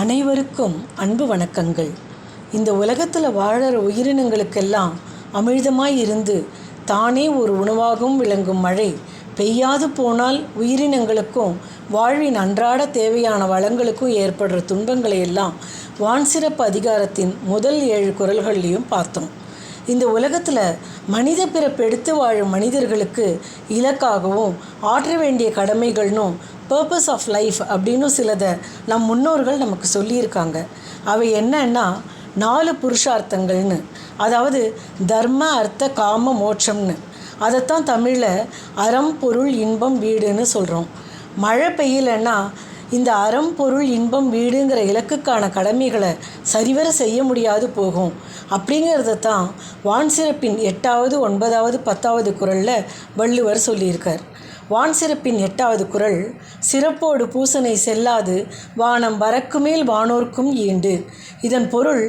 அனைவருக்கும் அன்பு வணக்கங்கள். இந்த உலகத்தில் வாழற உயிரினங்களுக்கெல்லாம் அமிழ்தமாய் இருந்து தானே ஒரு உணவாகவும் விளங்கும் மழை. பெய்யாது போனால் உயிரினங்களுக்கும் வாழ்வின் அன்றாட தேவையான வளங்களுக்கும் ஏற்படுற துன்பங்களை எல்லாம் வான் சிறப்பு அதிகாரத்தின் முதல் ஏழு குரல்கள்லையும் பார்த்தோம். இந்த உலகத்தில் மனித பிறப்பு எடுத்து வாழும் மனிதர்களுக்கு இலக்காகவும் ஆற்ற வேண்டிய கடமைகள்னும் பர்பஸ் ஆஃப் லைஃப் அப்படின்னு சிலதை நம் முன்னோர்கள் நமக்கு சொல்லியிருக்காங்க. அவை என்னன்னா நாலு புருஷார்த்தங்கள்னு. அதாவது தர்ம அர்த்த காம மோட்சம்னு. அதைத்தான் தமிழில் அறம் பொருள் இன்பம் வீடுன்னு சொல்கிறோம் மழை பெய்யலைன்னா இந்த அறம் பொருள் இன்பம் வீடுங்கிற இலக்குக்கான கடமைகளை சரிவர செய்ய முடியாது போகும். அப்படிங்கிறத தான் வான் சிறப்பின் எட்டாவது ஒன்பதாவது பத்தாவது குரலில் வள்ளுவர் சொல்லியிருக்கார். வான் சிறப்பின் எட்டாவது குரல் சிறப்போடு பூசனை செல்லாது வானம் வரக்குமேல் வானோர்க்கும் ஈண்டு. இதன் பொருள்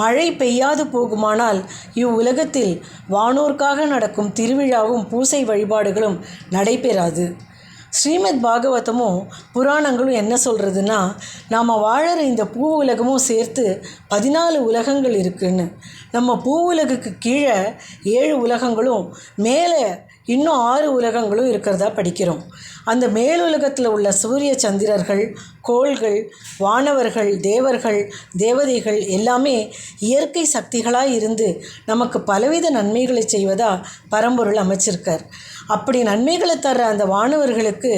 மழை பெய்யாது போகுமானால் இவ்வுலகத்தில் வானோர்க்காக நடக்கும் திருவிழாவும் பூசை வழிபாடுகளும் நடைபெறாது. ஸ்ரீமத் பாகவதமும் புராணங்களும் என்ன சொல்கிறதுன்னா நாம் வாழற இந்த பூ உலகமும் சேர்த்து பதினாலு உலகங்கள் இருக்குன்னு. நம்ம பூ உலகுக்கு கீழே ஏழு உலகங்களும் மேலே இன்னும் ஆறு உலகங்களும் இருக்கிறதா படிக்கிறோம். அந்த மேலுலகத்தில் உள்ள சூரிய சந்திரர்கள் கோள்கள் வானவர்கள் தேவர்கள் தேவதைகள் எல்லாமே இயற்கை சக்திகளாக இருந்து நமக்கு பலவித நன்மைகளை செய்வதா பரம்பொருள் அமைச்சிருக்கார். அப்படி நன்மைகளை தர்ற அந்த வானவர்களுக்கு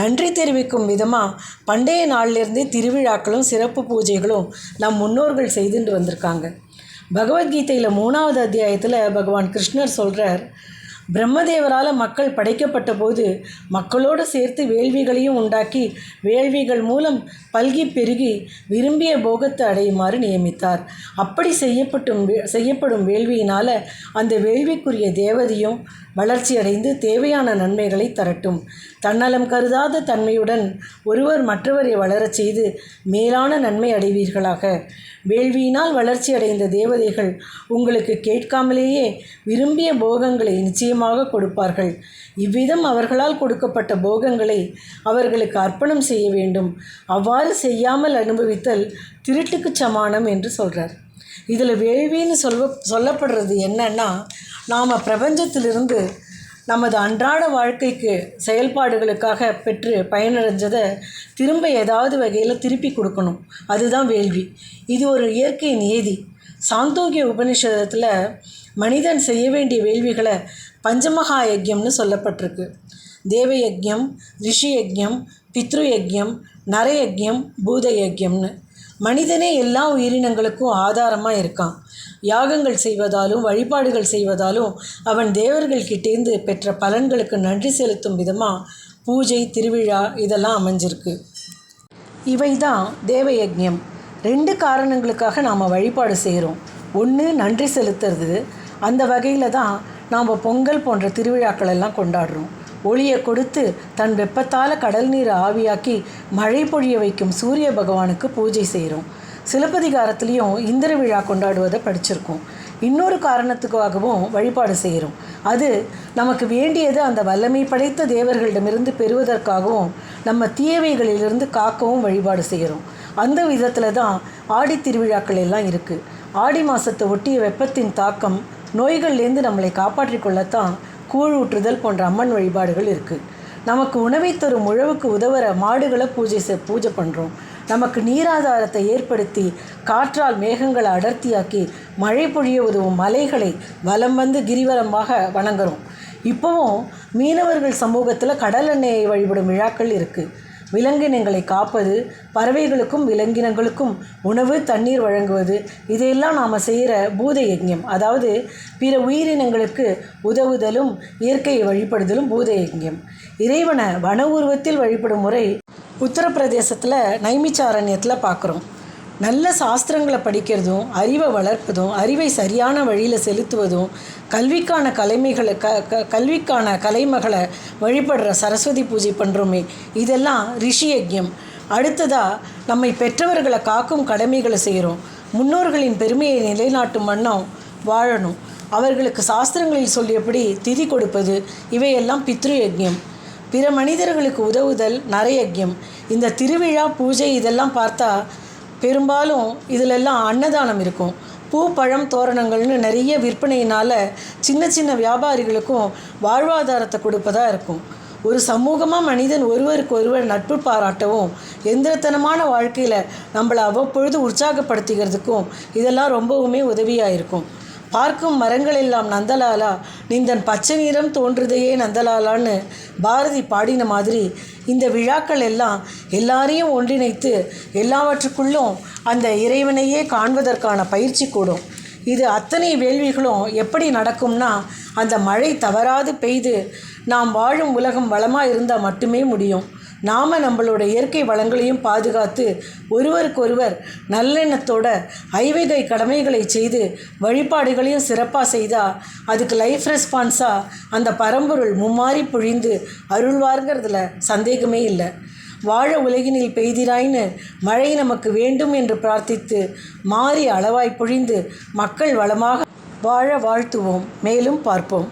நன்றி தெரிவிக்கும் விதமாக பண்டைய நாளிலிருந்தே திருவிழாக்களும் சிறப்பு பூஜைகளும் நம் முன்னோர்கள் செய்துட்டு வந்திருக்காங்க. பகவத்கீதையில் மூணாவது அத்தியாயத்தில் பகவான் கிருஷ்ணர் சொல்கிறார் பிரம்மதேவரால் மக்கள் படைக்கப்பட்ட போது மக்களோடு சேர்த்து வேள்விகளையும் உண்டாக்கி வேள்விகள் மூலம் பல்கி பெருகி விரும்பிய போகத்தை அடையுமாறு நியமித்தார். அப்படி செய்யப்பட்டும் செய்யப்படும் வேள்வியினால் அந்த வேள்விக்குரிய தேவதையும் வளர்ச்சியடைந்து தேவையான நன்மைகளை தரட்டும். தன்னலம் கருதாத தன்மையுடன் ஒருவர் மற்றவரை வளரச் செய்து மேலான நன்மை அடைவீர்களாக. வேள்வியினால் வளர்ச்சி அடைந்த தேவதைகள் உங்களுக்கு கேட்காமலேயே விரும்பிய போகங்களை நிச்சயமாக கொடுப்பார்கள். இவ்விதம் அவர்களால் கொடுக்கப்பட்ட போகங்களை அவர்களுக்கு அர்ப்பணம் செய்ய வேண்டும். அவ்வாறு செய்யாமல் அனுபவித்தல் திருட்டுக்குச் சமானம் என்று சொல்கிறார் இதில் வேள்வின்னு சொல்ல சொல்லப்படுறது என்னன்னா நாம் பிரபஞ்சத்திலிருந்து நமது அன்றாட வாழ்க்கைக்கு செயல்பாடுகளுக்காக பெற்று பயனடைஞ்சதை திரும்ப ஏதாவது வகையில் திருப்பி கொடுக்கணும். அதுதான் வேள்வி. இது ஒரு இயற்கை நியதி. சாந்தோக்கிய உபனிஷதத்தில் மனிதன் செய்ய வேண்டிய வேள்விகளை பஞ்சமகா யஜ்யம்னு சொல்லப்பட்டிருக்கு. தேவ யஜ்யம் ரிஷி யஜ்யம் பித்ரு யஜ்யம் நர யஜ்யம் பூத யஜ்யம்னு மனிதனே எல்லா உயிரினங்களுக்கும் ஆதாரமாக இருக்கான். யாகங்கள் செய்வதாலும் வழிபாடுகள் செய்வதாலும் அவன் தேவர்கள் கிட்டேந்து பெற்ற பலன்களுக்கு நன்றி செலுத்தும் விதமாக பூஜை திருவிழா இதெல்லாம் அமைஞ்சிருக்கு. இவை தான் தேவயஜ்யம். ரெண்டு காரணங்களுக்காக நாம் வழிபாடு செய்கிறோம் ஒன்று நன்றி செலுத்துறது. அந்த வகையில் தான் நாம் பொங்கல் போன்ற திருவிழாக்கள் எல்லாம் கொண்டாடுறோம். ஒளியை கொடுத்து தன் வெப்பத்தால் கடல் நீரை ஆவியாக்கி மழை பொழிய வைக்கும் சூரிய பகவானுக்கு பூஜை செய்கிறோம் சிலப்பதிகாரத்துலேயும் இந்திர விழா கொண்டாடுவதை படிச்சிருக்கோம். இன்னொரு காரணத்துக்காகவும் வழிபாடு செய்கிறோம் அது நமக்கு வேண்டியது அந்த வல்லமை படைத்த தேவர்களிடமிருந்து பெறுவதற்காகவும் நம்ம தீயவைகளிலிருந்து காக்கவும் வழிபாடு செய்கிறோம் அந்த விதத்தில் தான் ஆடி திருவிழாக்கள் எல்லாம் இருக்குது ஆடி மாதத்தை ஒட்டிய வெப்பத்தின் தாக்கம் நோய்கள்லேருந்து நம்மளை காப்பாற்றிக் கொள்ளத்தான் கூழ் ஊற்றுதல் போன்ற அம்மன் வழிபாடுகள் இருக்குது நமக்கு உணவை தரும் உழவுக்கு உதவுற மாடுகளை பூஜை செ பூஜை பண்ணுறோம் நமக்கு நீராதாரத்தை ஏற்படுத்தி காற்றால் மேகங்களை அடர்த்தியாக்கி மழை பொழிய உதவும் மலைகளை வலம் வந்து கிரிவலமாக வணங்குறோம். இப்போவும் மீனவர்கள் சமூகத்தில் கடல் எண்ணெயை வழிபடும் விழாக்கள் இருக்குது விலங்கினங்களை காப்பது பறவைகளுக்கும் விலங்கினங்களுக்கும் உணவு தண்ணீர் வழங்குவது. இதையெல்லாம் நாம் செய்கிற பூத யஜ்யம். அதாவது பிற உயிரினங்களுக்கு உதவுதலும் இயற்கையை வழிபடுதலும் பூத யஜ்யம். இறைவனை வன உருவத்தில் வழிபடும் முறை உத்தரப்பிரதேசத்தில் நைமிச்சாரண்யத்தில் பார்க்குறோம் நல்ல சாஸ்திரங்களை படிக்கிறதும் அறிவை வளர்ப்பதும் அறிவை சரியான வழியில் செலுத்துவதும் கல்விக்கான கலைமைகளை க க கல்விக்கான கலைமகளை வழிபடுற சரஸ்வதி பூஜை பண்ணுறோமே இதெல்லாம் ரிஷி யஜ்யம். அடுத்ததாக நம்மை பெற்றவர்களை காக்கும் கடமைகளை செய்கிறோம் முன்னோர்களின் பெருமையை நிலைநாட்டும் வண்ணம் வாழணும். அவர்களுக்கு சாஸ்திரங்களில் சொல்லியபடி திதி கொடுப்பது இவையெல்லாம் பித்ரு யஜ்யம். பிற மனிதர்களுக்கு உதவுதல் நரயஜ்யம். இந்த திருவிழா பூஜை இதெல்லாம் பார்த்தா பெரும்பாலும் இதிலெல்லாம் அன்னதானம் இருக்கும். பூ பழம் தோரணங்கள்னு நிறைய விற்பனையினால் சின்ன சின்ன வியாபாரிகளுக்கும் வாழ்வாதாரத்தை கொடுப்பதாக இருக்கும். ஒரு சமூகமாக மனிதன் ஒருவருக்கு ஒருவர் நட்பு பாராட்டவும் எந்திரத்தனமான வாழ்க்கையில் நம்மளை அவ்வப்பொழுது உற்சாகப்படுத்திக்கிறதுக்கும் இதெல்லாம் ரொம்பவுமே உதவியாக இருக்கும் பார்க்கும் மரங்கள் எல்லாம் நந்தலாலா. நிந்தன் பச்சை நிறம் தோன்றுதையே நந்தலாலான்னு பாரதி பாடின மாதிரி இந்த விழாக்கள் எல்லாம் எல்லாரையும் ஒன்றிணைத்து எல்லாவற்றுக்குள்ளும் அந்த இறைவனையே காண்பதற்கான பயிற்சி கூடும். இது அத்தனை வேள்விகளும் எப்படி நடக்கும்னா அந்த மழை தவறாது பெய்து நாம் வாழும் உலகம் வளமாக இருந்தால் மட்டுமே முடியும். நாம் நம்மளோட இயற்கை வளங்களையும் பாதுகாத்து ஒருவருக்கொருவர் நல்லெண்ணத்தோட ஐவகை கடமைகளை செய்து வழிபாடுகளையும் சிறப்பாக செய்தால் அதுக்கு லைஃப் ரெஸ்பான்ஸாக அந்த பரம்பொருள் மும்மாறி பொழிந்து அருள்வார்ங்கிறதுல சந்தேகமே இல்லை. வாழ உலகினில் பெய்திராயின்னு மழை நமக்கு வேண்டும் என்று பிரார்த்தித்து மாறி அளவாய் பொழிந்து மக்கள் வளமாக வாழ வாழ்த்துவோம். மேலும் பார்ப்போம்.